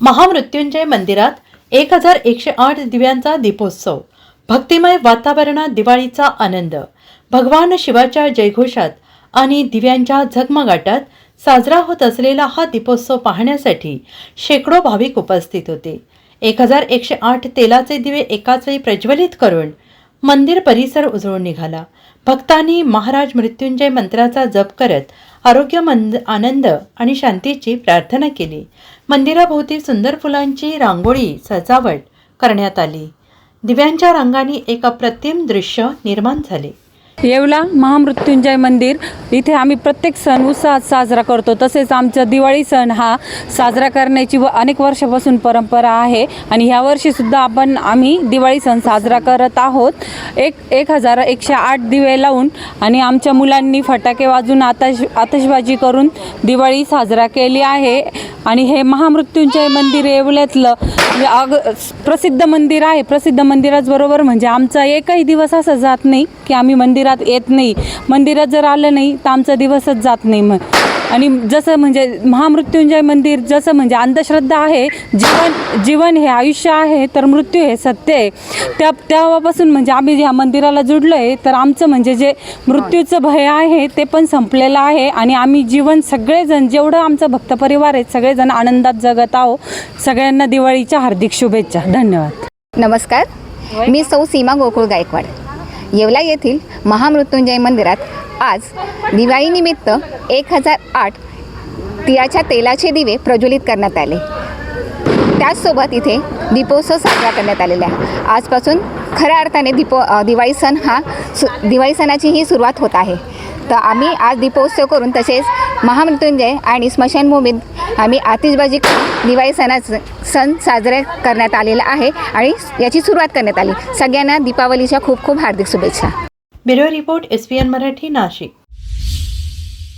महामृत्युंजय मंदिरात एक हजार एकशे आठ दिव्यांचा दीपोत्सव. भक्तिमय वातावरणात दिवाळीचा आनंद. भगवान शिवाच्या जयघोषात आणि दिव्यांच्या झगमगाटात साजरा होत असलेला हा दीपोत्सव पाहण्यासाठी शेकडो भाविक उपस्थित होते. एक हजार एकशे आठ तेलाचे दिवे एकाच वेळी प्रज्वलित करून मंदिर परिसर उजळून निघाला. भक्तांनी महाराज मृत्युंजय मंत्राचा जप करत आरोग्य मंद आनंद आणि शांतीची प्रार्थना केली. मंदिराभोवती सुंदर फुलांची रांगोळी सजावट करण्यात आली. दिव्यांच्या रंगाने एक अप्रतिम दृश्य निर्माण झाले. येवला महामृत्युंजय मंदिर. इथे आम्ही प्रत्येक सण उत्साहात साजरा करतो. तसेच आमचा दिवाळी सण हा साजरा करण्याची व अनेक वर्षापासून परंपरा आहे. आणि ह्या वर्षीसुद्धा आपण आम्ही दिवाळी सण साजरा करत आहोत. एक एक हजार एकशे आठ दिवे लावून आणि आमच्या मुलांनी फटाके वाजून आताश आतषबाजी करून दिवाळी साजरा केली आहे. आणि हे महामृत्युंजय मंदिर येवल्यातलं अग प्रसिद्ध मंदिर आहे. प्रसिद्ध मंदिराचबरोबर म्हणजे आमचा एकही दिवस असा जात नाही की आम्ही मंदिर मंदिरात येत नाही. मंदिरात जर आलं नाही तर आमचा दिवसच जात नाही मग. आणि जसं म्हणजे महामृत्युंजय मंदिर जसं म्हणजे अंधश्रद्धा आहे जीवन जीवन हे आयुष्य आहे तर मृत्यू हे सत्य आहे. त्या तेव्हापासून म्हणजे आम्ही ह्या मंदिराला जुडलो आहे तर आमचं म्हणजे जे मृत्यूचं भय आहे ते पण संपलेलं आहे. आणि आम्ही जीवन सगळेजण जेवढं आमचा भक्त परिवार आहे सगळेजण आनंदात जगत आहो सगळ्यांना दिवाळीच्या हार्दिक शुभेच्छा. धन्यवाद. नमस्कार. मी सौ सीमा गोकुळ गायकवाड. येवला येथील महामृत्युंजय मंदिरात आज दिवाळीनिमित्त एक हजार आठ तिळाच्या तेलाचे दिवे प्रज्वलित करण्यात आले. त्याचसोबत इथे दीपोत्सव साजरा करण्यात आलेला आहे. आजपासून खऱ्या अर्थाने दीपो दिवाळी सण हा सु दिवाळी सणाची ही सुरुवात होत आहे. तर आम्ही आज दीपोत्सव करून तसेच महामृत्युंजय आणि स्मशानभूमीत आम्ही आतिषबाजी करून दिवाळी सणाचं सण साजरे करण्यात आलेला आहे आणि याची सुरुवात करण्यात आली. सगळ्यांना दीपावलीच्या खूप खूप हार्दिक शुभेच्छा. Bureau report S P N Marathi Nashik.